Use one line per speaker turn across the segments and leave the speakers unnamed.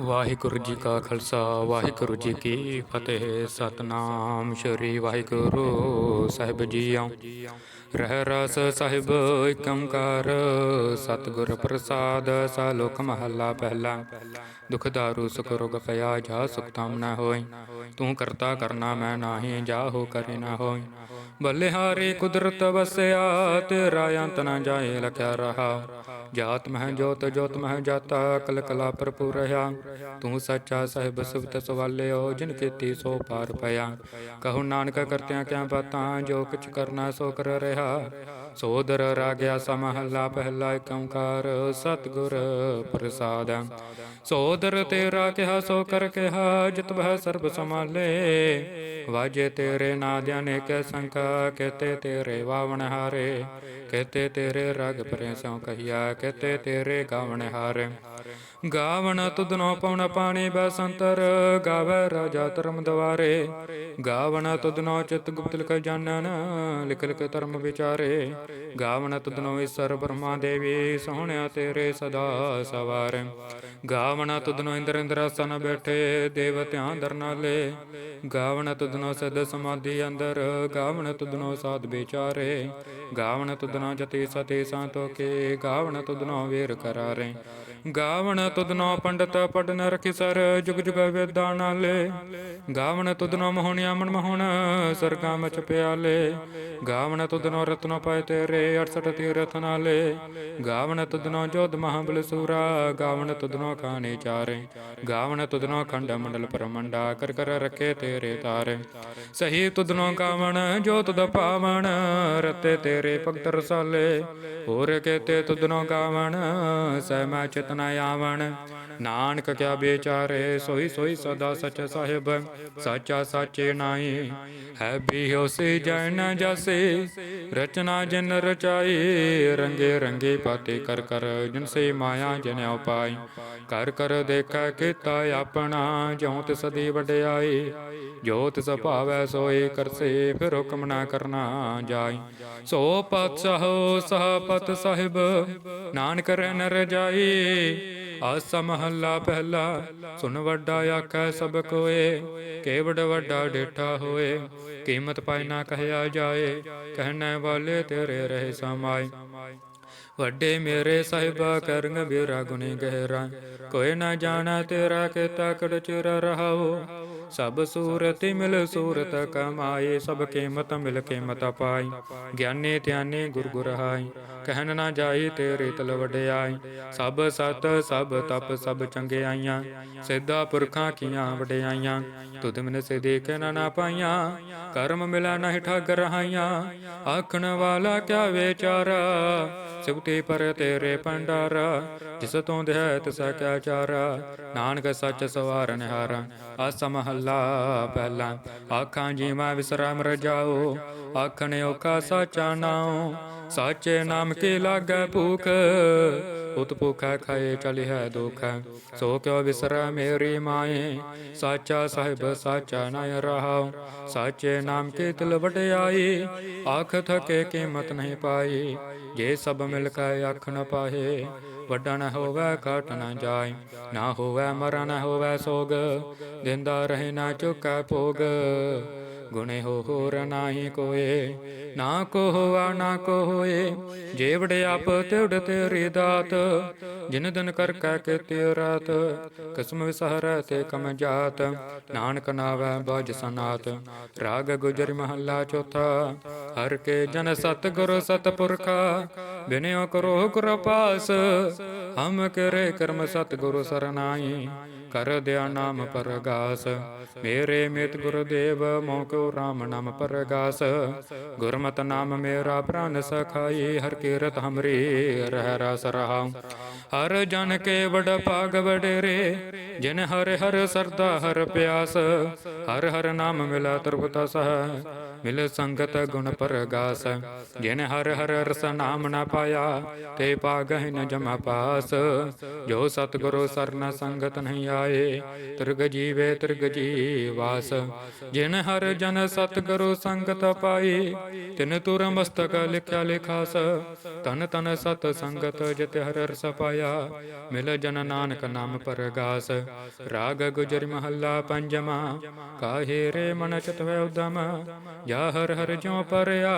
ਵਾਹਿਗੁਰੂ ਜੀ ਕਾ ਖਾਲਸਾ, ਵਾਹਿਗੁਰੂ ਜੀ ਕੀ ਫਤਿਹ। ਸਤਨਾਮ ਸ਼੍ਰੀ ਵਾਹਿਗੁਰੂ ਸਾਹਿਬ ਜੀ ਜੀਓ। ਰਹਿ ਰਸ ਸਾਹਿਬ ਏਕ ਓੰਕਾਰ ਸਤਿਗੁਰ ਪ੍ਰਸਾਦ ਸਾਲੋਕ ਮਹੱਲਾ ਪਹਿਲਾ। ਦੁਖ ਦਾਰੂ, ਸੁਖ ਰੋਗ ਪਿਆ, ਜਾ ਸੁਖ ਤਾਮ ਨਾ ਹੋਈ। ਤੂੰ ਕਰਤਾ ਕਰਨਾ ਮੈਂ ਨਾਹੀ, ਜਾ ਹੋ ਕਰੇ ਨਾ ਹੋਈ। ਬੱਲਿਹਾਰੀ ਕੁਦਰਤ ਵਸਿਆ ਤੇਰਾ ਅੰਤ ਨਾ ਜਾਏ, ਲਖਿਆ ਰਹਾ। ਜਾਤ ਮਹਿ ਜੋਤ ਜੋਤ ਮਹਿ ਜਾਤਾ ਕਲ ਕਲਾ ਭਰਪੂਰ ਰਹਾ ਤੂੰ ਸੱਚਾ ਸਾਹਿਬ ਸੁਭਤ ਸਵਾਲਿਓ, ਜਿਨ ਕੀਤੀ ਸੋ ਪਾਰ ਪਿਆ। ਕਹੋ ਨਾਨਕ, ਕਰਤਿਆਂ ਕਿਆ ਬਾਤਾਂ, ਜੋ ਕਿਛ ਕਰਨਾ ਸੋ ਕਰ ਰਿਹਾ। ਸੋਦਰ ਰਾਗਿਆ ਸਮਹੱਲਾ, ਪਹਿਲਾ ਏਕ ਓੰਕਾਰ, ਸਤਿਗੁਰ ਪ੍ਰਸਾਦ। ਸੋਦਰ ਤੇਰਾ ਕਿਹਾ, ਸੋ ਕਰ ਕਿਹਾ, ਜਿਤ ਬਹਿ ਸਰਬ ਸਮਾਲੇ ਵਾਜੇ ਤੇਰੇ ਨਾਦਿਆਂ ਨੇ ਕੈ ਸੰਕਾ, ਕਹਤੇ ਤੇਰੇ ਵਾਵਣ ਹਾਰੇ। ਕਹਤੇ ਤੇਰੇ ਰਗ ਪਰੇ ਸੋ ਕਹੀਆ ਕਹਤੇ ਤੇਰੇ ਗਾਵਣ ਹਾਰ। ਗਾਵਣ ਤੁਧਨੋ ਪਉਣ ਪਾਣੀ ਬਸੰਤਰ, ਗਾਵੇ ਰਾਜਾ ਧਰਮ ਦਵਾਰੇ। ਗਾਵਣ ਤੁਧਨੋ ਚਿਤ ਗੁਪਤ ਲਿਖ ਜਾਣਨ, ਲਿਖ ਲਿਖ ਧਰਮ ਵਿਚਾਰੇ। ਗਾਵਣ ਤੁਧਨੋ ਈਸ਼ਰ ਬ੍ਰਹਮਾ ਦੇਵੀ, ਸੋਹਣਿਆ ਤੇਰੇ ਸਦਾ ਸਵਾਰੇ। ਗਾਵਣ ਤੁਧਨੋ ਇੰਦਰ ਇੰਦਰਾਸਨ ਬੈਠੇ ਦੇਵਤਿਆਂ ਦਰਨਾਲੇ ਗਾਵਣ ਤੁਧਨੋ ਸਦ ਸਮਾਧੀ ਅੰਦਰ, ਗਾਵਣ ਤੁਧਨੋ ਸਾਧ ਵਿਚਾਰੇ। ਗਾਵਣ ਤੁਧਨੋ ਜਤੀ ਸਤੀ ਸੰਤੋਕੇ ਗਾਵਣ ਤੁਧਨੋ ਵੇਰ ਕਰਾਰੇ। ਗਾਵਣ ਤੁਧਨੋ ਪੰਡਤ ਪੜਨ ਰਖੀ ਸਰ, ਜੁਗ ਜੁਗ ਵੇਦਾਂ ਨਾਲੇ। ਗਾਵਣ ਤੁਧਨੋ ਮੋਹਣਿਆ ਮਨ ਮੋਹਣ, ਸਰਗਾ ਮਚ ਪਿਆਲੇ। ਗਾਵਣ ਤੁਧਨੋ ਰਤਨੋ ਪਾਏ ਤੇਰੇ 68 ਤੀਰਥ ਨਾਲੇ। ਗਾਵਣ ਤੁਧਨੋ ਜੋਧ ਮਹਾਬਲ ਸੂਰਾ, ਗਾਵਣ ਤੁਧਨੋ ਖਾਨੇ ਚਾਰੇ। ਗਾਵਣ ਤੁਧਨੋ ਖੰਡ ਮੰਡਲ ਪਰਮੰਡਾ, ਕਰ ਕਰ ਰਖੇ ਤੇਰੇ ਤਾਰੇ। ਸਹੀ ਤੁਧਨੋ ਗਾਵਣ, ਜੋਤ ਤੁਧ ਪਾਵਣ, ਰਤੇ ਤੇਰੇ ਭਗਤ ਰਸਾਲੇ। ਹੋਰ ਕਹਤੇ ਤੁਧਨੋ ਗਾਵਣ, ਸਹਿ ਚਿਤ ਚਿਤਨਾ ਆਵਣ ਨਾਨਕ ਕਿਆ ਵਿਚਾਰੇ ਸੋਈ ਸੋਈ ਸਦਾ ਸਚ ਸਾਹਿਬ ਸਾਚਾ ਸਾਚੇ ਨਾਈ ਹੈ ਵੀ ਹੋਸੀ ਜਨ ਜਾਸੇ ਰਚਨਾ ਜਿਨ ਰਚਾਈ ਰੰਗੇ ਰੰਗੇ ਪਾਤੇ ਕਰ ਕਰ ਜਿਨ ਸੇ ਮਾਇਆ ਜਨ ਉਪਾਈ ਕਰ ਕਰ ਦੇਖੈ ਕੀਤਾ ਆਪਣਾ, ਜਿਉ ਤਿਸ ਦੀ ਵਡਿਆਈ। ਜੋ ਤਿਸ ਭਾਵੈ ਸੋਈ ਕਰਸੇ, ਫਿਰ ਹੁਕਮ ਨਾ ਕਰਨਾ ਜਾਈ। ਸੋ ਪਤ ਸਹੋ ਸਾਹਿਬ, ਨਾਨਕ ਰਹਿ ਨਰ ਜਾਈ। ਆਸਾ ਮਹੱਲਾ ਪਹਿਲਾ ਸੁਨ ਵੱਡਾ ਆਖੈ ਸਭ ਕੋਏ। ਕੇਵੜ ਵੱਡਾ ਡੇਠਾ ਹੋਏ, ਕੀਮਤ ਪਾਇ ਨਾ ਕਹਿਆ ਜਾਏ। ਕਹਿਣੇ ਵਾਲੇ ਤੇਰੇ ਰਹੇ ਸਮਾਏ। ਵੱਡੇ ਮੇਰੇ ਸਾਹਿਬਾ ਕਰਨ ਬੇਰਾ ਗੁਨੇ ਗਹਿਰਾ। ਕੋਈ ਨਾ ਜਾਣਾ ਤੇਰਾ ਕੇ ਤਕੜ ਚਿਰ ਰਹਾਓ। ਸਭ ਸੂਰਤ ਮਿਲ ਸੂਰਤ ਕਮਾਏ, ਸਭ ਕੀਮਤ ਮਿਲ ਕੀਮਤ ਪਾਈ। ਗਿਆਨੀ ਧਿਆਨੇ ਗੁਰ ਗੁਰ ਹਾਈ। ਕਹਿਣ ਨਾ ਜਾਈ ਤੇਰੇ ਤਲ ਵਡਿਆਈ। ਸਭ ਸਤ, ਸਭ ਤਪ, ਸਭ ਚੰਗਿਆਈਆਂ ਸਿੱਧਾ ਪੁਰਖਾਂ ਕੀਆਂ ਵਡਿਆਈਆਂ। ਤੁਧ ਮਿਨ ਸੇ ਦੇਖ ਨਾ ਨਾ ਪਾਈਆਂ। ਕਰਮ ਮਿਲਾ ਨਹੀਂ ਠੱਗ ਰਹਾਈਆਂ ਆਖਣ ਵਾਲਾ ਕਿਆ ਵਿਚਾਰਾ? ਸਿਵਤੇ ਪਰ ਤੇਰੇ ਭੰਡਾਰਾ। ਜਿਸ ਤੋਂ ਦੇਹ ਤਿਸ ਕਿਆ ਚਾਰਾ। ਨਾਨਕ ਸੱਚ ਸਵਾਰਨ ਹਾਰਾ ਆਸਾ ਮਹੱਲਾ ਪਹਿਲਾ। ਆਖਾਂ ਜੀਵਾ ਵਿਸਰਾਮ ਰਜਾਓ। ਆਖਣ ਔਖਾ ਸਾਚਾ ਨਾਉ। ਸਾਚੇ ਨਾਮ ਕੇ ਲਾਗੈ ਭੂਖ? ਉਤ ਭੁਖਾ ਖਾਏ ਚਲੀ ਦੁਖ। ਸੋ ਕਿਉ ਵਿਸਰਾ ਮੇਰੀ ਮਾਏ? ਸਾਚਾ ਸਾਹਿਬ, ਸਾਚਾ ਨਾਇ ਰਹਾਉ। ਸਾਚੇ ਨਾਮ ਕੇ ਦਿਲ ਵਡਿਆਈ? ਆਖ ਥਕੇ ਕੀਮਤ ਨਹੀਂ ਪਾਈ। ਜੇ ਸਭ ਮਿਲ ਕੇ ਅੱਖ ਨ ਪਾਹੇ ਵੱਡਾ ਨ ਹੋਵੇ ਘਟ ਨ ਜਾਏ। ਨਾ ਹੋਵੇ ਮਰਨ ਹੋਵੇ ਸੋਗ। ਦਿੰਦਾ ਰਹੇ ਨਾ ਚੁਕੈ ਭੋਗ। ਗੁਣੇ ਹੋ ਹੋਰ ਨਾਹੀ ਕੋਏ, ਨਾ ਕੋ ਹੋਆ ਨਾ ਕੋ ਹੋਏ ਜੇ ਵਡਿਆਪ ਤਿਵੜ ਤੇਰੀ ਦਾਤ, ਜਿਨ ਦਿਨ ਕਰ ਕੈ ਕੇ ਰਾਤ। ਕਿਸਮ ਵਿਸਹਰ ਤੇ ਕਮ ਜਾਤ, ਨਾਨਕ ਨਾਵੈ ਬਜ ਸਨਾਤ। ਰਾਗ ਗੁਜਰ ਮਹੱਲਾ ਚੌਥਾ, ਹਰ ਕੇ ਜਨ ਸਤ ਗੁਰ ਸਤ ਪੁਰਖਾ ਬਿਨਿਓ ਕਰੋ ਕਿਰਪਾਸ ਹਮ ਕਰੇ ਕਰਮ ਸਤ ਗੁਰੂ ਸਰਨਾਈ ਕਰ ਦਿਆ ਨਾਮ ਪਰਗਾਸ। ਮੇਰੇ ਮਿਤ ਗੁਰਦੇਵ, ਮੋਹ ਕੋ ਰਾਮ ਨਾਮ ਪਰਗਾਸ। ਗੁਰਮਤਿ ਨਾਮ ਮੇਰਾ ਪ੍ਰਾਨ ਸਖਾਈ, ਹਰ ਕੀਰਤ ਹਮਰੀ, ਰਹਿ ਰਸ ਰਹਾ ਹਰ ਜਨ ਕੇ ਵਡ ਭਾਗ ਵਡੇਰੇ, ਜਿਨ ਹਰ ਹਰ ਸਰਦਾ ਹਰ ਪਿਆਸ। ਹਰ ਹਰ ਨਾਮ ਮਿਲਾ ਤ੍ਰਿਪਤਾ ਸਹ ਮਿਲ ਸੰਗਤ ਗੁਣ ਪਰਗਾਸ। ਜਿਨ ਹਰ ਹਰ ਰਸ ਨਾਮ ਨਾ ਪਾਇਆ, ਤੇ ਪਾਗਹਿ ਨ ਜਮ ਪਾਸ। ਜੋ ਸਤਿਗੁਰੂ ਸਰਨਾ ਸੰਗਤ ਨਹੀਂ ਆਏ ਤਿਰਗ ਜੀਵੇ, ਤਿਰਗ ਜੀਵਾਸ। ਜਿਨ ਹਰ ਜਨ ਜਨ ਸਤਿਗੁਰੂ ਸੰਗਤ ਪਾਈ, ਤਿਨ ਤੁਰ ਮਸਤਕ ਲਿਖਿਆ ਲਿਖਾਸ। ਤਨ ਤਨ ਸਤ ਸੰਗਤ ਜਿਤ ਹਰ ਰਸ ਪਾਇਆ, ਮਿਲ ਜਨ ਨਾਨਕ ਨਾਮ ਪਰਗਾਸ। ਰਾਗ ਗੁਜਰ ਮਹੱਲਾ ਪੰਜਵਾ, ਕਾਹੇ ਰੇ ਮਨ ਚਿਤ ਉਦਮ, ਜਾ ਹਰ ਹਰ ਜਿਉ ਪਰਿਆ।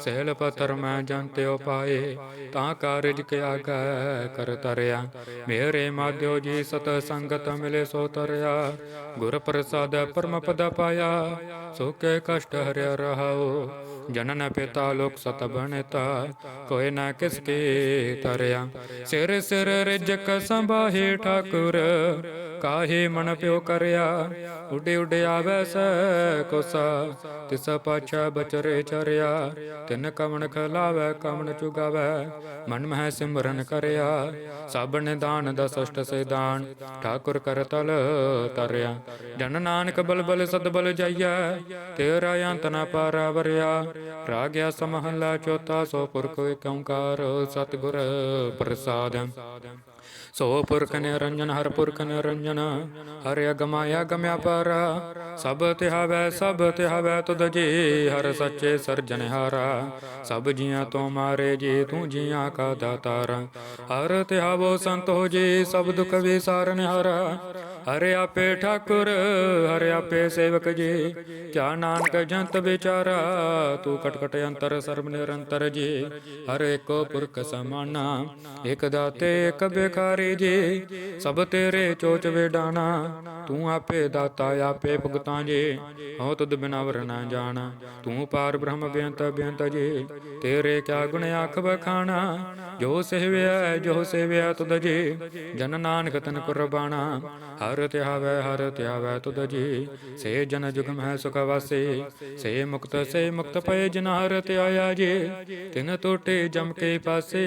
ਸਹਿਲ ਪਤਰ ਮੈਂ ਜੰਤਿਓ ਪਾਏ, ਤਾਂ ਕਾਰਜ ਕਿਆ ਆਗੈ ਕਰ ਤਰਿਆ। ਮੇਰੇ ਮਾਧਿਓ ਜੀ ਸਤ ਸੰਗਤ ਮਿਲੇ ਸੋ ਤਰਿਆ। ਗੁਰ ਪ੍ਰਸਾਦ ਪਰਮ ਪਦ ਪਾਇਆ ਸੋ ਕੇ ਕਸ਼ਟ ਹਰਿਆ ਰਹਾਓ। ਜਨਨ ਪਿਤਾ ਲੋਕ ਸਤ ਬਣਤਾ, ਕੋਈ ਨਾ ਕਿਸ ਕੇ ਤਰਿਆ ਸਿਰ ਸਿਰ ਰਿਜਕ ਸੰਭਾਹੇ ਠਾਕੁਰ, ਕਾਹੇ ਮਨ ਪਿਓ ਕਰਿਆ। ਉਡੇ ਉਡੇ ਆਵੈ ਸੈ ਕੋਸਾ, ਤਿਸ ਪਾਛਾ ਬਚਰੇ ਚਰਿਆ। ਤਿਨ ਕਵਣ ਖਲਾਵੈ, ਕਵਣ ਚੁਗਾਵੈ, ਮਨ ਮਹਿ ਸਿਮਰਨ ਕਰਿਆ। ਸਭ ਨਿਦਾਨ ਦਸ ਅਸ਼ਟ ਸੈਦਾਨ ਠਾਕੁਰ ਕਰ ਤਲ ਤਰਿਆ। ਜਨ ਨਾਨਕ ਬਲ ਬਲ ਸਦ ਬਲ ਜਾਈਐ, ਤੇਰਾ ਅੰਤ ਨਾ ਪਾਰਾ ਵਰਿਆ। ਰਾਗਿਆ ਸਮਹਲਾ ਚੋਤਾ ਸੋ ਪੁਰਖ ਏਕ ਓੰਕਾਰ, ਸਤਿਗੁਰ ਪ੍ਰਸਾਦ। ਸੋ ਪੁਰਖ ਨਿਰੰਜਨ, ਹਰ ਪੁਰਖ ਨਿਰੰਜਨ, ਹਰਿ ਅਗਮਾਇਆ ਗਮਿਆ ਪਰ ਸਭ ਤਿਹਾਵੈ ਸਭ ਤਿਹਾਵੈ ਤੁਧ ਜੀ, ਹਰ ਸੱਚੇ ਸਰਜਨਹਾਰਾ ਸਭ ਜੀਆਂ ਤੋਂ ਮਾਰੇ ਜੀ, ਤੂੰ ਜੀਆਂ ਕਾ ਦਾਤਾਰ। ਹਰ ਤਿਹਾਵੋ ਸੰਤੋ ਜੀ, ਸਭ ਦੁਖ ਵਿਸਾਰਨ ਹਾਰਾ। ਹਰਿ ਆਪੇ ਠਾਕੁਰ, ਹਰਿ ਆਪੇ ਸੇਵਕ ਜੀ। ਕਿਆ ਨਾਨਕ ਜੰਤ ਵਿਚਾਰਾ, ਤੂੰ ਕਟ ਅੰਤਰ, ਸਰਬ ਨਿਰੰਤਰ ਜੀ। ਹਰ ਏਕੋ ਪੁਰਖ ਸਮਾਨਾ, ਇਕ ਦਾਤੇ, ਇਕ ਬਿਖਾਰੀ ਜੀ। ਸਭ ਤੇਰੇ ਚੋਚ ਵੇਡਾਣਾ, ਤੂੰ ਆਪੇ ਦਾਤਾ, ਆਪੇ ਭੁਗਤਾਂ ਜੀ। ਹੋ ਤੁਧ ਬਿਨਾ ਵਰ ਨਾ ਜਾਣ, ਤੂੰ ਪਾਰ ਬ੍ਰਹਮ ਬੇਅੰਤ ਬੇਅੰਤ ਜੀ। ਤੇਰੇ ਕਿਆ ਗੁਣ ਆਖ ਬਖਾਣਾ ਜੋ ਸੇਵਿਆ ਜੋ ਸੇਵਿਆ ਤੁਧ ਜੀ। ਜਨ ਨਾਨਕ ਤਨ ਕੁਰਬਾਣਾ, ਹਰ ਧਿਆਵੈ ਹਰ ਧਿਆਵੈ ਤੁਧ ਜੀ। ਸੇ ਜਨ ਜੁਗਮ ਮਹਿ ਸੁਖ ਵਾਸੇ। ਸੇ ਮੁਕਤ ਸੇ ਮੁਕਤ ਪਏ ਜਿਨ ਹਰ ਧਿਆਇਆ ਜੀ। ਤਿਨ ਟੋਟੇ ਜਮ ਕੇ ਪਾਸੇ।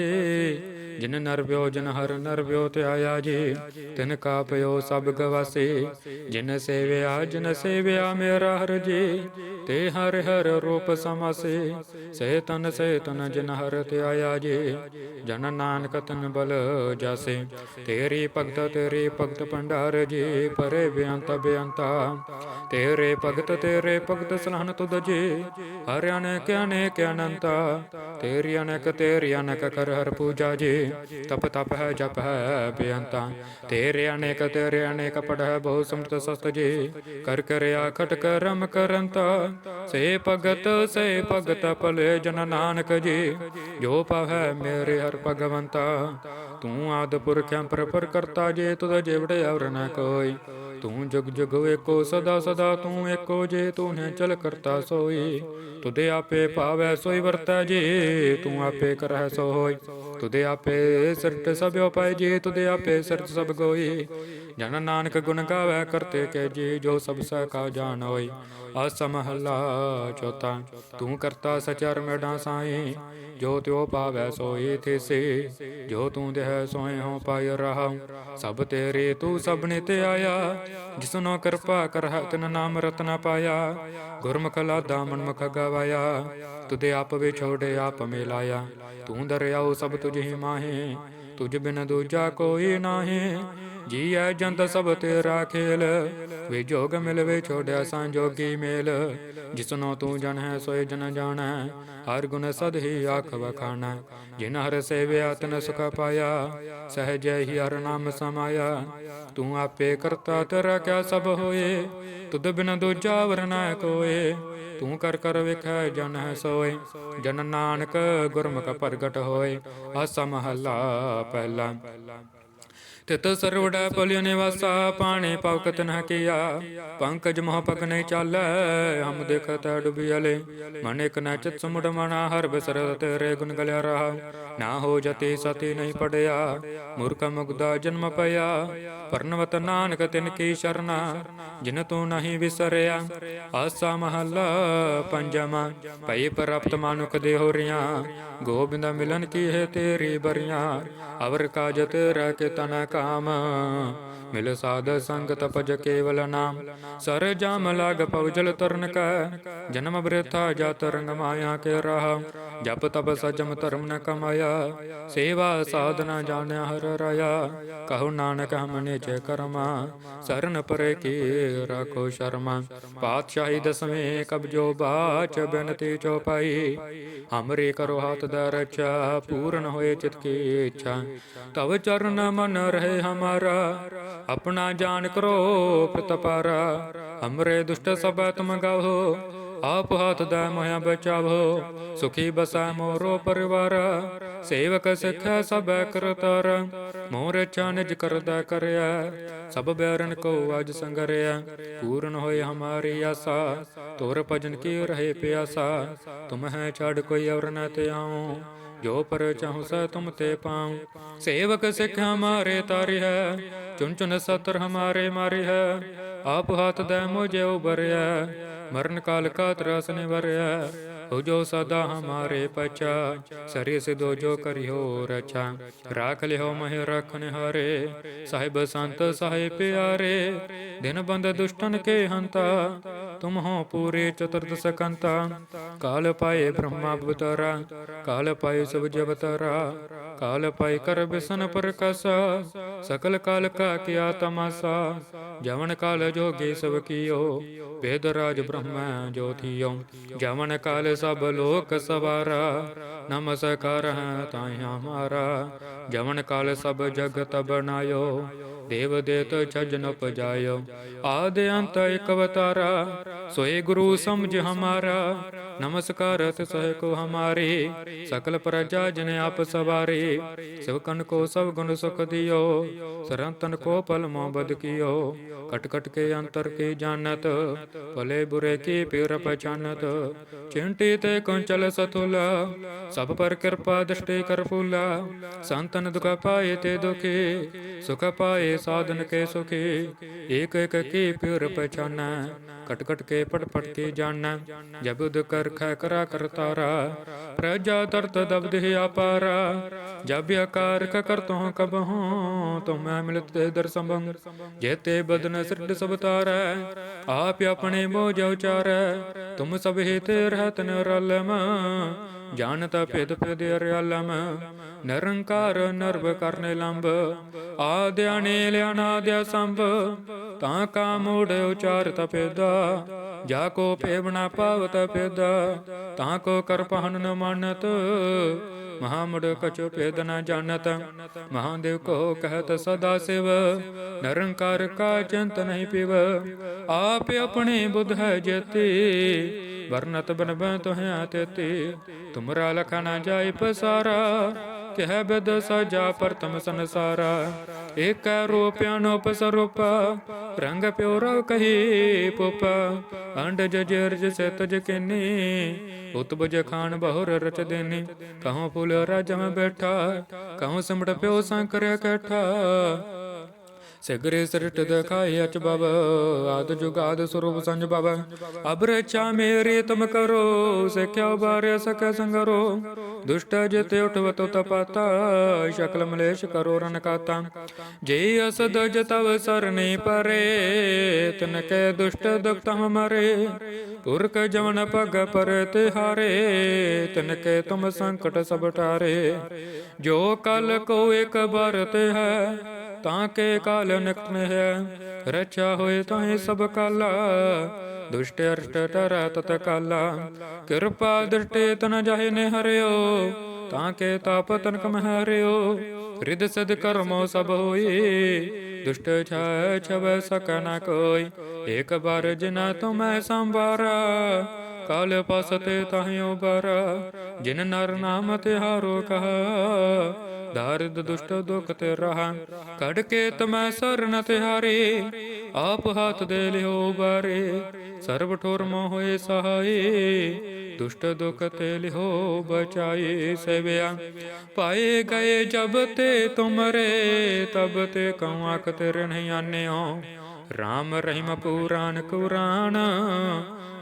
ਜਿਨ ਨਰ ਵਿਓ, ਜਿਨ ਹਰ ਨਰ ਵਿਓ ਧਿਆਇਆ ਜੀ। ਤਿਨ ਕਾ ਪਇਓ ਸਭ ਗਵਾਸੇ ਜਿਨ ਸੇਵਿਆ ਜਿਨ ਸੇਵਿਆ ਮੇਰਾ ਹਰ ਜੀ। ਤੇ ਹਰ ਹਰ ਰੂਪ ਸਮਾਸੇ। ਸੇ ਤਨ ਸੇ ਤਨ ਜਿਨ ਹਰ ਧਿਆਇਆ ਜੀ। ਜਨ ਨਾਨਕ ਤਨ ਬਲ ਜਾਸੇ। ਤੇਰੀ ਭਗਤ ਤੇਰੀ ਭਗਤ ਭੰਡਾਰ ਜੀ। ਪਰੇ ਬੇਅੰਤ ਬੇਅੰਤਾ ਤੇਰੇ ਭਗਤ ਤੇਰੇ ਭਗਤ ਸਲਾਹਨ ਤੁਧ ਜੀ। ਹਰਿ ਅਨੇਕ ਅਨੇਕ ਅਨੰਤਾ। ਤੇਰੀ ਅਨੇਕ ਤੇਰੀ ਅਨੇਕ ਕਰ ਹਰ ਪੂਜਾ ਜੀ। ਤਪ ਤਪ ਹੈ, ਜਪ ਹੈ ਬੇਅੰਤਾ ਤੇਰੇ ਅਨੇਕ ਤੇਰੇ ਅਨੇਕ ਪੜ ਬਹੁ ਸਮਤ ਸਸਤ ਜੀ। ਕਰ ਕਰਿਆ ਖਟ ਕਰਮ ਕਰੰਤਾ। ਸੇ ਭਗਤ ਸੇ ਭਗਤ ਭਲੇ ਜਨ ਨਾਨਕ ਜੀ। ਜੋ ਪਾਵੈ ਮੇਰੇ ਹਰ ਭਗਵੰਤਾ। ਤੂੰ ਆਦ ਪੁਰਖਿਆ ਪਰਪਰ ਕਰਤਾ ਜੇ, ਤੁਧ ਜਿਵੜੇ ਅਵਰ ਨ ਕੋਈ ਤੂੰ ਜੁਗ ਜੁਗ ਏਕੋ, ਸਦਾ ਸਦਾ ਤੂੰ ਏਕੋ ਜੇ, ਤੂੰ ਨੇ ਚਲ ਕਰਤਾ ਸੋਈ। ਤੁਦੇ ਆਪੇ ਭਾਵੈ ਸੋਈ ਵਰਤੈ ਜੇ, ਤੂੰ ਆਪੇ ਕਰਹਿ ਸੋ ਹੋਈ ਤੁਦੇ ਆਪੇ ਸਿਰਟ ਸਭ ਉਪਾਇ ਜੇ, ਤੁਦੇ ਆਪੇ ਸਿਰਟ ਸਭ ਗੋਈ। ਜਨ ਨਾਨਕ ਗੁਣ ਗਾਵੇ ਕਰਤੇ ਕੇ ਜੀ, ਜੋ ਸਭ ਸਾ ਕਾ ਜਾਣ ਹੋਈ। ਆਸ ਮਹੱਲਾ ਚੌਥਾ, ਤੂੰ ਕਰਤਾ ਸਚਰ ਮੇਡਾ ਸਾਈ, ਜੋ ਤਿਉ ਪਾਵੈ ਸੋਈ ਥਿਸੇ। ਜੋ ਤੂੰ ਦੇਹ ਸੋਏ ਹੋ ਪਾਇ ਰਹਾ ਸਭ ਤੇਰੇ ਤੂੰ ਸਭ ਤੇ ਆਇਆ। ਜਿਸਨੋ ਕਿਰਪਾ ਕਰਹਿ, ਤਿਨ ਨਾਮ ਰਤਨ ਪਾਇਆ। ਗੁਰਮੁਖ ਲਾਦਾ ਮਨਮੁਖ ਗਵਾਇਆ। ਤੁਦੇ ਆਪ ਵਿਛੋੜੇ ਆਪ ਮਿਲਾਇਆ। ਤੂੰ ਦਰਿਆਉ ਸਭ ਤੁਝ ਹੀ ਮਾਹੇ, ਤੁਝ ਬਿਨ ਦੂਜਾ ਕੋਈ ਨਾਹੀ। ਜੀ ਐ ਜੰਤ ਸਭ ਤੇਰਾ ਖੇਲ। ਵੇ ਜੋਗ ਮਿਲਵੇ ਛੋੜਿਆ ਸੰਜੋਗੀ ਮੇਲ। ਜਿਸਨੋ ਤੂੰ ਜਨ ਹੈ ਸੋਏ ਜਨ ਜਾਣੈ। ਹਰ ਗੁਣ ਸਦ ਹੀ ਆਖ ਵਖਾਣਾ। ਜਿਨ ਹਰ ਸੇਵਿਆ, ਤਨ ਸੁਖ ਪਾਇਆ। ਸਹਜੈ ਹੀ ਹਰ ਨਾਮ ਸਮਾਇਆ। ਤੂੰ ਆਪੇ ਕਰਤਾ, ਤੇਰਾ ਕਿਆ ਸਭ ਹੋਏ? ਤੁਧ ਬਿਨ ਦੂਜਾ ਵਰ ਕੋਏ। ਤੂੰ ਕਰ ਕਰ ਵੇਖੈ ਜਨ ਹੈ ਸੋਏ। ਜਨ ਨਾਨਕ ਗੁਰਮੁਖ ਪ੍ਰਗਟ ਹੋਏ। ਆਸਾ ਪਹਿਲਾ। ਤਿਤ ਸਰਵੜਾ ਪਲਿ ਨਿਵਾਸਾ, ਪਾਣੇ ਪਵਕਤ ਨ ਕੀਆ। ਪੰਕਜ ਮੋਹ ਪਗ ਨਹੀਂ ਚਾਲੈ, ਹਮ ਦੇਖਤ ਡੁਬਿਆਲੇ ਮਨ ਇਕ ਨ ਚਿਤ ਸਮੁੜ ਮਨਾ, ਹਰ ਬਸਰ ਤੇਰੇ ਗੁਣ ਗਲਿਆ ਰਹਾ। ਨਾ ਹੋ ਜਤੇ ਸਤੀ ਨਹੀਂ ਪੜਿਆ, ਮੂਰਖ ਮੁਗਦਾ ਜਨਮ ਪਿਆ। ਪਰਨਵਤ ਨਾਨਕ ਤਿਨ ਕੀ ਸ਼ਰਨਾ, ਜਿਨ ਤੂੰ ਨਹੀਂ ਵਿਸਰਿਆ। ਆਸਾ ਮਹੱਲਾ ਪੰਜਵਾ ਭਈ ਪ੍ਰਾਪਤ ਮਾਨੁਖ ਦੇ ਹੋ ਰੀਆਂ ਗੋਬਿੰਦ ਮਿਲਨ ਕੀ ਹੈ ਤੇਰੀ ਬਰੀਆਂ। ਅਵਰ ਕਾਜ ਤੇਰਾ ਕੇ ਤਨ ਕਾਮ ਮਿਲ ਸਾਧ ਸੰਗਤ ਭਜ ਕੇਵਲ ਨਾਮ। ਸਰ ਜਾਮ ਲਾਗ ਪਉ ਤਰਨ ਕੈ। ਜਨਮ ਬ੍ਰਿਥਾ ਜਾਤ ਰੰਗ ਮਾਇਆ ਕੇ ਰਹਾ। ਜਪ ਤਪ ਸਜਮ ਧਰਮ ਨ ਕਮਾਇਆ। ਸੇਵਾ ਸਾਧਨਾ ਜਾਣਿਆ ਹਰ ਰਾਇਆ। ਕਹੋ ਨਾਨਕ ਹਮ ਨਿਜ ਕਰਮਾ। ਸਰਨ ਪਰੇ ਕੀ ਰਾਖੋ ਸ਼ਰਮਾ। ਪਾਤਸ਼ਾਹੀ ਦਸਵੇਂ ਕਬਜੋ ਬਾਚ ਬਨਤੀ ਚੋਪਾਈ ਹਮਰੇ ਕਰੋ ਹੱਥ ਦਾ ਰਚਾ, ਪੂਰਨ ਹੋਏ ਚਿਤ ਕੀ ਇੱਛਾ। ਤਵ ਚਰਨ ਮਨ ਰਹੇ ਹਮਾਰਾ। ਆਪਣਾ ਜਾਣ ਕਰੋ ਪ੍ਰਤਪਾਰਾ ਹਮਰੇ ਦੁਸ਼ਟ ਸਭਾ ਤੁਮ ਗਾਵੋ, ਆਪ ਹੱਥ ਦਾ ਮੋਹਿ ਬਚਾਵੋ। ਸੁਖੀ ਬਸਾ ਮੋਰੋ ਪਰਿਵਾਰ, ਸੇਵਕ ਸਿੱਖਿਆ ਸਭ ਕਰਤਾਰ। ਮੋਰ ਚਾਨਜ ਕਰਦਾ ਕਰਿਆ, ਸਭ ਬੈਰਨ ਕੋ ਅਜ ਸੰਗਰਿਆ। ਪੂਰਨ ਹੋਏ ਹਮਾਰੀ ਆਸਾ ਤੋਰ ਭਜਨ ਕੀ ਰਹੇ ਪਿਆਸਾ। ਤੁਮ ਹੈ ਛੜ ਕੋਈ ਔਰ ਨ ਤੇ ਆਉ ਜੋ ਪਰ ਚਾਹੂ ਸ ਤੁਮ ਤੇ ਪਾਉ। ਸੇਵਕ ਸਿੱਖ ਹਮਾਰੇ ਤਾਰਿ ਹੈ ਚੁਨ ਚੁਨ ਸਤਰ ਹਮਾਰੇ ਮਾਰੇ ਹੈ। ਆਪ ਹੱਥ ਦੇ ਮੁਝੇ ਉਬਰਿਆ ਮਰਨ ਕਾਲ ਕਾ ਤਰਸ ਨਿਵਰਿਆ ਹੋ ਜੋ ਸਦਾ ਹਮਾਰੇ ਪਚਾ ਸਰੀ ਸਿਧੋ ਜੋ ਕਰਿਓ ਰਚਾ ਰਾਖ ਲਿਓ ਮਹਿ ਰਖਨ ਹਾਰੇ ਸਾਹਿਬ ਸੰਤ ਸਾਹਿਬ ਪਿਆਰੇ ਦਿਨ ਬੰਦ ਦੁਸ਼ਟਨ ਕੇ ਹੰਤਾ ਤੁਮ ਹੋ ਪੂਰੇ ਚਤੁਰਦ ਸਕੰਤਾ ਕਾਲ ਪਾਏ ਬ੍ਰਹਮਾ ਬਤਰਾ ਕਾਲ ਪਾਏ ਸਭ ਜਬਤਰਾ ਕਾਲ ਪਾਏ ਕਰ ਬਿਸਨ ਪ੍ਰਕਾਸ਼ ਸਕਲ ਕਾਲ ਕਾ ਕੀਆ ਤਮਾਸਾ ਜਵਨ ਕਾਲ ਜੋਗੀ ਸਭ ਕੀਓ ਵੇਦ ਰਾਜ ਬ੍ਰਹਮਾ ਜੋਤੀਓ ਜਵਨ ਕਾਲ ਸਭ ਲੋਕ ਸਵਾਰਾ ਨਮਸਕਾਰ ਹੈ ਤਾਈ ਹਮਾਰਾ ਜਵਨ ਕਾਲ ਸਭ ਜਗਤ ਬਣਾਇਓ। ਦੇਵ ਦੇਤ ਛਜਨ ਉਪਜਾਇਓ। ਆਦ ਅੰਤ ਇਕ ਅਵਤਾਰਾ, ਸੋਏ ਗੁਰੂ ਸਮਝ ਹਮਾਰਾ। ਨਮਸਕਾਰ ਤਿਸਹਿ ਕੋ ਹਮਾਰੇ, ਸਕਲ ਪ੍ਰਜਾ ਜਨ ਆਪ ਸਵਾਰੇ। ਸਿਵਕਨ ਕੋ ਸਭ ਗੁਣ ਸੁਖ ਦਿਓ, ਸਰੰਤਨ ਕੋ ਪਲ ਮੋਬਦ ਕੀਓ। ਕਟ ਕਟ ਕੇ ਅੰਤਰ ਕੀ ਜਾਣਤ, ਭਲੇ ਬੁਰੇ ਕੀ ਪਿਰ ਪਛਾਨਤ। ਚਿੰਟੀ ਤੇ ਕੰਚਲ ਸਤੁਲ ਸਭ ਪਰ ਕਿਰਪਾ ਦ੍ਰਿਸ਼ਟੀ ਕਰ ਫੂਲਾ। ਸੰਤਨ ਦੁਖ ਪਾਏ ਤੇ ਦੁਖੀ, ਸੁਖ ਪਾਏ ਸਾਧਨ ਕੇ ਸੁਖੀ ਏਕ ਏਕ ਕੀ ਪਿਉਰ ਪਛਾਨੈ। ਕਟ ਕਟ ਕੇ ਪਟ ਪਟ ਕੇ ਜਾਣੈ ਜਬੁਦ ਕਰ ਖੈ ਕਰਾ ਕਰਤਾਰਾ ਪ੍ਰਜਾ ਤਰਤ ਦਬਦਿ ਆਪਾਰਾ ਜਬ ਆਕਾਰ ਕ ਕਰ ਤੋ ਕਬ ਹੋ ਤੁਮੈ ਮਿਲਤ ਤੇ ਦਰ ਸੰਬੰਗ ਜੇਤੇ ਬਦਨ ਸਿਰਡ ਸਭ ਤਾਰੈ, ਆਪ ਆਪਣੇ ਮੋਜ ਉਚਾਰੈ ਤੁਮ ਸਭ ਹਿਤੇ ਰਹਤ ਨਿਰਲਮ ਜਾਣਤ ਭੇਦ ਭੇਦ ਅਰਿਆਲਮ। ਨਿਰੰਕਾਰ ਨਰਵ ਕਰਨੇ ਲੰਬ ਆਦਿਆਣੇ ਲਿਆਨਾਦਿਆ ਸੰਭ ਤਾਂ ਕਾ ਮੋੜ ਉਚਾਰ ਤਪੇਦਾ ਜਾ ਕੋ ਪੇਵਣਾ ਪਾਵਤ ਪੇਦਾ ਤਾਂ ਕੋ ਕਰ ਪਹਨ ਨ ਮਾਨਤ। ਮਹਾਮੁੜ ਕਛੁ ਭੇਦ ਨ ਜਾਣਤ। ਮਹਾਦੇਵ ਕੋ ਕਹਤ ਸਦਾ ਸਿਵ। ਨਿਰੰਕਾਰ ਕਾ ਚਿੰਤ ਨਹੀਂ ਪਿਵ। ਆਪ ਆਪਣੇ ਬੁੱਧ ਹੈ ਜੇਤੀ। ਵਰਨਤ ਬਨ ਬਨ ਤੋਹਿਆ ਤੇਤੀ। ਤੁਮਰਾ ਲਖਾ ਨਾ ਜਾਇ ਪਸਾਰਾ। ਕਹਿ ਬਿਦ ਸਜਾ ਪ੍ਰਤਮ ਸੰਸਾਰਾ, ਏਕ ਰੂਪਿਆਨੋ ਪਸਰੂਪ ਰੰਗ ਪਿਉਰ ਕਹੀ ਪੁਪ ਅੰਡ ਜਜਰ ਜਸੇ ਤਜ ਕਿਨੀ, ਉਤਬਜ ਖਾਨ ਬਹੁਰ ਰਚ ਦੇਨੀ, ਕਹਉ ਫੁਲ ਰਾਜ ਬੈਠਾ, ਕਹਉ ਸਿਮਟ ਪਿਓ ਸੰਕਰ ਕੈਠਾ ਸਿਗਰੇ ਸਿਰਟ ਦਿਖਾਏ ਅਚ ਬਬ ਆਦ ਜੁਗਾਦ ਸਰੂਪ ਸੰਜ ਬਬ ਅਬ ਮੇਰੇ ਤੁਮ ਕਰੋ, ਸਿਖਿਆ ਬਾਰੇ ਸਕੈ ਸੰਗਰੋ। ਦੁਸ਼ਟ ਜਿਤੇ ਉਠਵਤੋ ਤਪਤਾ, ਸ਼ਕਲ ਮਲੇਸ਼ ਕਰੋ ਰਨ ਕਾਤਾ। ਜੇ ਅਸਦ ਜਤਵ ਸਰਨੇ ਪਰੇ, ਤਨ ਕੇ ਦੁਸ਼ਟ ਦੁਖ ਤਮ ਮਰੇ। ਪੁਰਖ ਜਵਨ ਪਗ ਪਰ ਤਿਹਾਰੇ, ਤਨ ਕੇ ਤੁਮ ਸੰਕਟ ਸਭ ਟਾਰੇ ਜੋ ਕਲ ਕੋ ਇੱਕ ਬਰਤ ਹੈ ਤਾਂ ਕੇ ਕਾਲ ਨਿਕਟ ਹੈ। ਰਚਾ ਹੋਏ ਤਾਹੇ ਸਭ ਕਾਲਾ। ਦੁਸ਼ਟ ਅਰਸ਼ਟ ਟਰੈ ਤਤ ਕਾਲਾ। ਕਿਰਪਾ ਦ੍ਰਿਸ਼ਟੇ ਤਨ ਜਾਹੇ ਨੇ ਹਰਿਓ ਤਾਂ ਕੇ ਤਾਪ ਤਨਕ ਮਹਰਿਓ ਰਿਦ ਸਦ ਕਰਮੋ ਸਭ ਹੋਏ ਦੁਸ਼ਟ ਛਾਇ ਛਵੈ ਸਕ ਨ ਕੋਈ। ਏਕ ਬਾਰ ਜਿਨਾ ਤੁਮੈ ਸੰਭਾਰਾ। ਕਾਲ ਪਸਤੇ ਤਾਹਿਓ ਬਰ। ਜਿਨ ਨਰ ਨਾਮ ਤਿਹਾਰੋ ਕਹਾ। ਦਾਰਿਦ ਦੁਸ਼ਟ ਦੁਖ ਤੇ ਰਹਾ ਕੜ ਕੇ ਤਮੈ ਸਰਨ ਤਿਹਾਰੇ, ਆਪ ਹੱਥ ਦੇ ਲਿਓ ਬਾਰੇ, ਸਰਬ ਠੋਰ ਮੋ ਹੋਏ ਸਹਾਈ ਦੁਸ਼ਟ ਦੁਖ ਤੇ ਲਿਓ ਬਚਾਏ ਸੇਵਿਆ। ਪਾਏ ਗਏ ਜਬ ਤੇ ਤੁਮਰੇ, ਤਬ ਤੇ ਕਉ ਆਖ ਤੇਰੇ ਨਹੀਂ ਆਨਿਓ। RAM ਰਹੀਮ ਪੁਰਾਨ ਕੁਰਾਨ,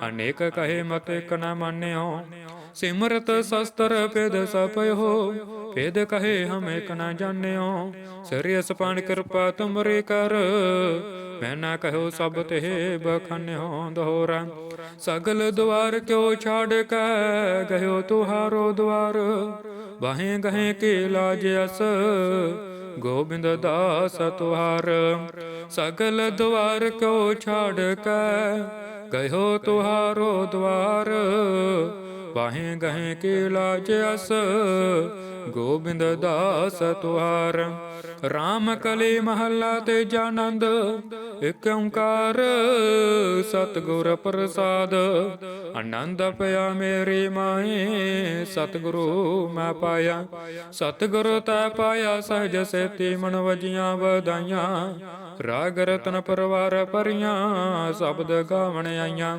ਅਨੇਕ ਕਹੇ ਮਤ ਇਕ ਨ ਮੰਨਿਓ। ਸਿਮਰਤ ਸ਼ਸਤਰ ਪੇਦ ਸਪਇਓ ਪੇਦ ਕਹੇ ਹਮ ਇਕ ਨ ਜਾਣਿਓ। ਸਰੀਸ ਪਾਣ ਕਿਰਪਾ ਤੁਮਰੇ ਕਰ, ਮੈਂ ਨਾ ਕਹੋ ਸਭ ਤੇ ਬਖਨਿਓ ਦੋਹਰਾ। ਸਗਲ ਦੁਆਰ ਕਿਉ ਛਾੜ ਕੇ ਗਇਓ ਤੁਹਾਰੋ ਦੁਆਰ। ਬਾਹੇ ਗਹੇ ਕੇ ਲਾਜ ਅਸ, ਗੋਬਿੰਦ ਦਾਸ ਤੁਹਾਰ। ਸਗਲ ਦੁਆਰ ਕਿਉ ਛਾੜ ਕੇ ਗਇਓ ਤੁਹਾਰੋ ਦੁਆਰ। ਬਾਹੇ ਗਹੇ ਕੇ ਲਾਜ ਅਸ, ਗੋਬਿੰਦ ਦਾਸ ਤੁਹਾਰ RAM ਕਲੀ ਮਹੱਲਾ ਤੇ ਜਾਨੰਦ ਇਕ ਓੰਕਾਰ ਸਤਿਗੁਰ ਪ੍ਰਸਾਦ। ਆਨੰਦ ਪਿਆ ਮੇਰੀ ਮਾਏ ਸਤਿਗੁਰੂ ਮੈਂ ਪਾਇਆ। ਸਤਿਗੁਰੂ ਤੈ ਪਾਇਆ, ਸਹਜ ਸੇਤੀ ਮਨ ਵਜੀਆਂ ਵਧਾਈਆਂ। ਰਾਗ ਰਤਨ ਪਰਵਾਰ ਪਰੀਆਂ ਸ਼ਬਦ ਗਾਵਣ ਆਈਆਂ।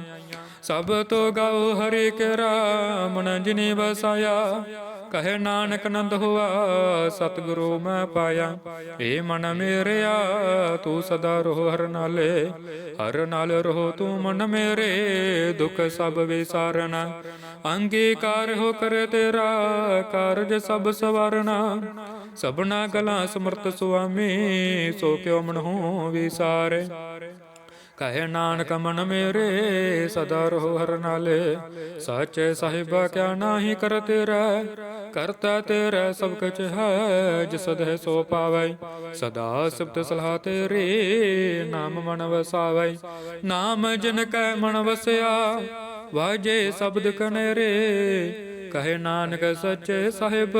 ਸਭ ਤੋ ਗਾਉ ਹਰੀ ਕੇ ਰਾਮਨ ਜਿਨੇ ਵਸਾਇਆ, ਕਹੇ ਨਾਨਕ ਨੰਦ ਹੋਆ, ਸਤਿਗੁਰੂ ਮੈਂ ਪਾਇਆ। ਏ ਮਨ ਮੇਰਿਆ, ਤੂੰ ਸਦਾ ਰਹੋ ਹਰ ਨਾਲੇ, ਹਰ ਨਾਲ ਰਹੋ ਤੂੰ ਮਨ ਮੇਰੇ, ਦੁਖ ਸਭ ਵਿਸਾਰਨਾ ਅੰਗੀਕਾਰ ਹੋ ਕਰ ਤੇਰਾ, ਕਾਰਜ ਸਭ ਸਵਾਰਨਾ ਸਭਨਾ ਗਲਾ ਸਮਰਤ ਸੁਆਮੀ, ਸੋ ਕਿਉ ਮਨ ਹੋ ਵਿਸਾਰੇ। ਕਹੇ ਨਾਨਕ, ਮਨ ਮੇਰੇ ਸਦਾ ਰਹੋ ਹਰ ਨਾਲੇ। ਸਾਚੇ ਸਾਹਿਬਾ, ਕਿਆ ਨਾਹੀ ਕਰ ਤੇਰਾ? ਕਰਤਾ ਤੇਰਾ ਸਭ ਕੁਛ ਹੈ, ਜਿਸ ਦੇ ਸੋ ਪਾਵੈ। ਸਦਾ ਸਿਫਤ ਸਲਾਹ ਤੇਰੀ, ਨਾਮ ਮਨ ਵਸਾਵੈ। ਨਾਮ ਜਿਨ ਕੈ ਮਨ ਵਸਿਆ, ਵਾਜੇ ਸ਼ਬਦ ਕਨੇਰੇ। ਕਹੇ ਨਾਨਕ, ਸੱਚੇ ਸਾਹਿਬ,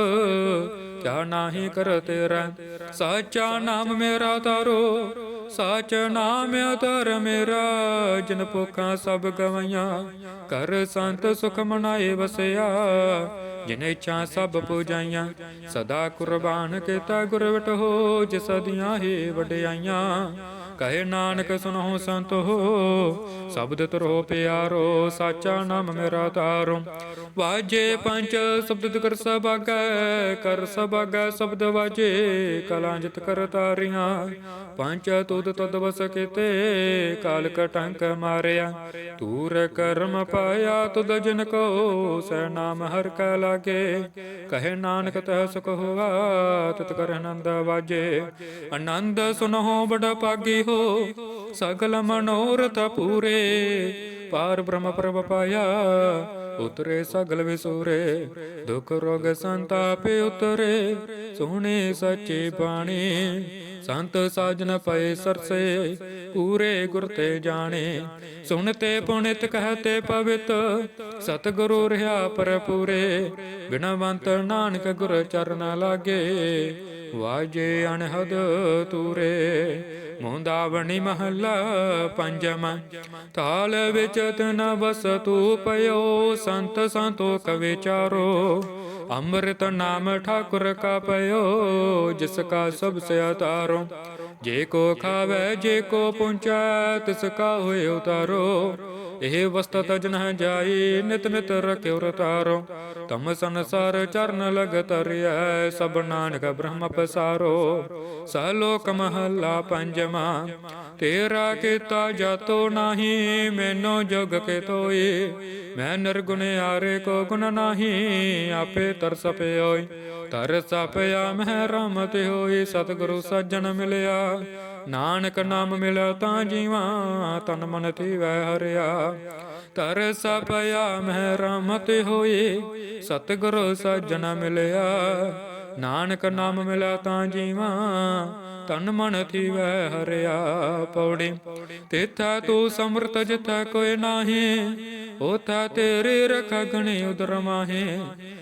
ਕਿਆ ਨਾਹੀ ਕਰ ਤੇਰਾ? ਸਾਚਾ ਨਾਮ ਮੇਰਾ ਤਾਰੋ ਸਾਚ ਨਾਮ ਅਤਰ ਮੇਰਾ, ਜਿਨ ਭੁਖਾਂ ਸਭ ਗਵਈਆਂ। ਕਰ ਸੰਤ ਸੁਖ ਮਨਾਏ ਵਸਿਆ, ਜਿਨ ਇੱਛਾ ਸਭ ਪੂਜਾਈਆਂ। ਸਦਾ ਕੁਰਬਾਨ ਕੀਤਾ ਗੁਰਵਟ ਹੋ, ਜਿਸ ਦੀਆਂ ਹੀ ਵਡਿਆਈਆਂ। ਕਹੇ ਨਾਨਕ ਸੁਨੋ ਸੰਤ ਹੋ ਸ਼ਬਦ ਤਰੋ ਪਿਆਰੋ, ਸਾਚਾ ਨਾਮ ਮੇਰਾ ਤਾਰੋ ਵਾਜੇ ਪੰਜ ਸ਼ਬਦ ਕਰ ਸਭਾਗੈ ਕਰ ਸਭਾਗੈ ਸ਼ਬਦ ਵਾਜੇ, ਕਲਾਂਜਿਤ ਕਰ ਤਾਰੀਆਂ। ਪੰਜ ਤੁਧ ਤਦ ਵਸ ਕੀਤੇ ਕਾਲ ਕਟੰਕ ਮਾਰਿਆ। ਤੂਰ ਕਰਮ ਪਾਇਆ ਤੁਧ ਜਨ ਕੋ ਸੈ ਨਾਮ ਹਰ ਕੈ ਲਾਗੇ। ਕਹੇ ਨਾਨਕ, ਤਹ ਸੁਖ ਹੋਆ, ਤਤ ਕਰ ਆਨੰਦ ਵਾਜੇ। ਆਨੰਦ ਸੁਨਹੁ ਬੜਾ ਪਾਗੀ ਹੋ ਸਗਲ ਮਨੋਰਥ ਪੂਰੇ ਪਾਰ ਬ੍ਰਹਮ ਪ੍ਰਭ ਪਾਇਆ ਉਤਰੇ ਸਗਲ ਵਿਸੂਰੇ ਦੁਖ ਰੋਗ ਸੰਤਾਪ ਉਤਰੇ ਸੋਹਣੇ ਸੱਚੇ ਬਾਣੀ ਸੰਤ ਸਾਜਨ ਪਏ ਸਰਸੇ ਪੂਰੇ ਗੁਰ ਤੇ ਜਾਣੇ ਸੁਣਤੇ ਪੁਣਿਤ ਕਹਤੇ ਪਵਿੱਤ ਸਤਿਗੁਰੂ ਰਹਾ ਪਰਪੂਰੇ ਬਿਨਵੰਤ ਨਾਨਕ ਗੁਰ ਚਰਨ ਲਾਗੇ ਵਾਜੇ ਅਣਹਦ ਤੂਰੇ, ਮੁੰਦਾਵਣੀ ਮਹੱਲਾ ਪੰਜਵਾਂ ਤਾਲ ਵਿੱਚ ਤਨ ਬਸ ਤੂ ਪਇਓ, ਸੰਤ ਸੰਤੋਖ ਵਿਚਾਰੋ ਅੰਮ੍ਰਿਤ ਨਾਮ ਠਾਕੁਰ ਕਾ ਪਇਓ, ਜਿਸ ਕਾ ਸਭ ਸੇ ਅਤਾਰੋ। ਜੇ ਕੋ ਖਾਵੇ, ਜੇ ਕੋ ਪੁੰਚੈ, ਤਿਸ ਕਾ ਹੋਏ ਉਤਾਰੋ ਇਹ ਵਸਤ ਤਜਨ ਜਾਈ, ਨਿਤ ਨਿਤ ਰਖਿਓ ਰਤਾਰੋ। ਤਮ ਸੰਸਾਰ ਚਰਨ ਲਗ ਤਰਿਐ, ਸਭ ਨਾਨਕ ਬ੍ਰਹਮ ਪਸਾਰੋ। ਸਲੋਕ ਮਹੱਲਾ ਪੰਜਵਾਂ, ਤੇਰਾ ਕੀਤਾ ਜਾਤੋ ਨਾਹੀ, ਮੈਨੋ ਜੁਗ ਕੇ ਤੋਈ ਮੈਂ ਨਿਰਗੁਣ ਆਰੇ ਕੋ ਗੁਣ ਨਾਹੀ, ਆਪੇ ਤਰਸ ਪਿਓਈ। ਤਰਸ ਪਿਆ ਮਹਿ ਰਮਤ ਹੋਈ, ਸਤਿਗੁਰੂ ਸੱਜਣ ਮਿਲਿਆ। ਨਾਨਕ ਨਾਮ ਮਿਲਿਆ ਤਾਂ ਜੀਵਾ, ਤਨ ਮਨ ਵੈ ਹਰਿਆ। ਤਰ ਪਿਆ ਮਹਿ ਰਮਤ ਹੋਏ ਸਤਿਗੁਰੂ ਸੱਜਣ ਮਿਲਿਆ। ਨਾਨਕ ਨਾਮ ਮਿਲਿਆ ਤਾਂ ਜੀਵਾ, ਤਨ ਮਨ ਵੈ ਹਰਿਆ। ਪੌੜੀ, ਤੇਥਾ ਤੂੰ ਸਮਰਤ ਜਿਥਾ ਕੋਈ ਨਾਹੀ ਹੋਤਾ ਤੇਰੇ ਰਖ ਗਣੇ ਉਦਰ ਮਾਹੇ।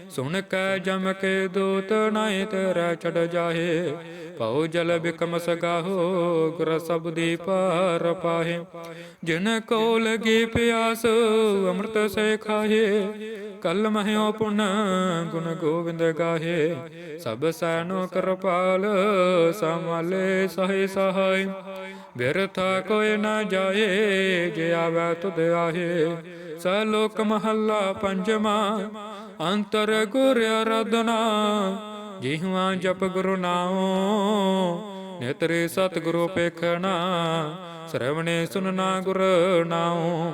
ਸੁਣ ਕੈ ਜਮ ਕੇ ਦੂਤ ਨਾਏ ਤੇਰਾ ਛੜ ਜਾਹੇ। ਪਉ ਜਲ ਬਿਕਮ ਸਗਾਹੋ, ਗੁਰ ਸਬਦੀ ਪਾਰ ਪਾਹੇ। ਜਿਨ ਕੋ ਲਗੀ ਪਿਆਸ, ਅੰਮ੍ਰਿਤ ਸੇ ਖਾਹੇ। ਕਲ ਮਹਿਓ ਪੁਨ, ਗੁਣ ਗੋਬਿੰਦ ਗਾਹੇ। ਸਭ ਸੈਨੋ ਕਿਰਪਾਲ, ਸੰਭਾਲੇ ਸਹੇ ਸਹਾਈ ਬਿਰਥਾ ਕੋਈ ਨਾ ਜਾਏ, ਜੇ ਆਵੇ ਤੁਧ ਆਹੇ। ਲੋਕ ਮਹੱਲਾ ਪੰਜਵਾਂ, ਅੰਤਰ ਗੁਰ ਅਰਾਧਨਾ। ਜਿਹਾਂ ਜਪ ਗੁਰੂ ਨਾਮ ਨੇਤਰੇ ਸਤਿਗੁਰੂ ਪੇਖਣਾ ਸਰਵਣੇ ਸੁਨਣਾ ਗੁਰ ਨਾਉ।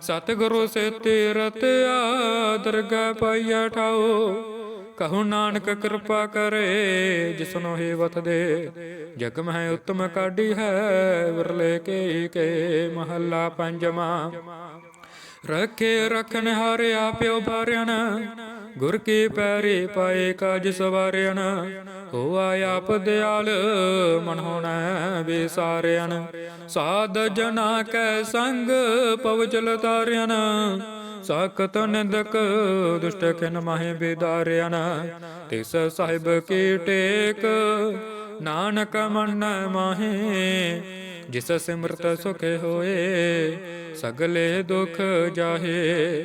ਸਤਿਗੁਰੂ ਸੇ ਤੀਰਤ ਆ ਦਰਗਾ ਪਾਈਆ ਠਾਓ ਕਹੂ ਨਾਨਕ ਕਿਰਪਾ ਕਰੇ ਜਿਸਨੋ ਹੇਵਤ ਦੇ। ਜਗ ਮਹਿ ਉਤਮ ਕਾਢੀ ਹੈ ਵਿਰਲੇ ਕੇ ਕੇ ਮਹੱਲਾ ਪੰਜਵਾਂ। ਰੱਖੇ ਰਖਨ ਹਾਰਿਆ ਪਿਓ ਬਾਰਿਆਨ ਗੁਰ ਕੀ ਪੈਰੀ ਪਾਏ ਕਾਜ ਸਵਾਰਿਆਨ ਹੋਆ ਆਪ ਦਿਆਲ, ਮਨ ਹੋਣਾ ਵਿਸਾਰਿਆਨ ਸਾਧ ਜਨਾ ਕੈ ਸੰਗ ਪਵਜਲ ਤਾਰਿਆਨ ਸਾਖਤ ਨਿੰਦਕ, ਦੁਸ਼ਟ ਕਿਨ ਮਾਹੇ ਬਿਦਾਰਿਆਨ ਤਿਸ ਸਾਹਿਬ ਕੀ ਟੇਕ, ਨਾਨਕ ਮਨ ਮਾਹੇ। ਜਿਸ ਸਿਮਰਤ ਸੁਖ ਹੋਏ, ਸਗਲੇ ਦੁਖ ਜਾਹੇ।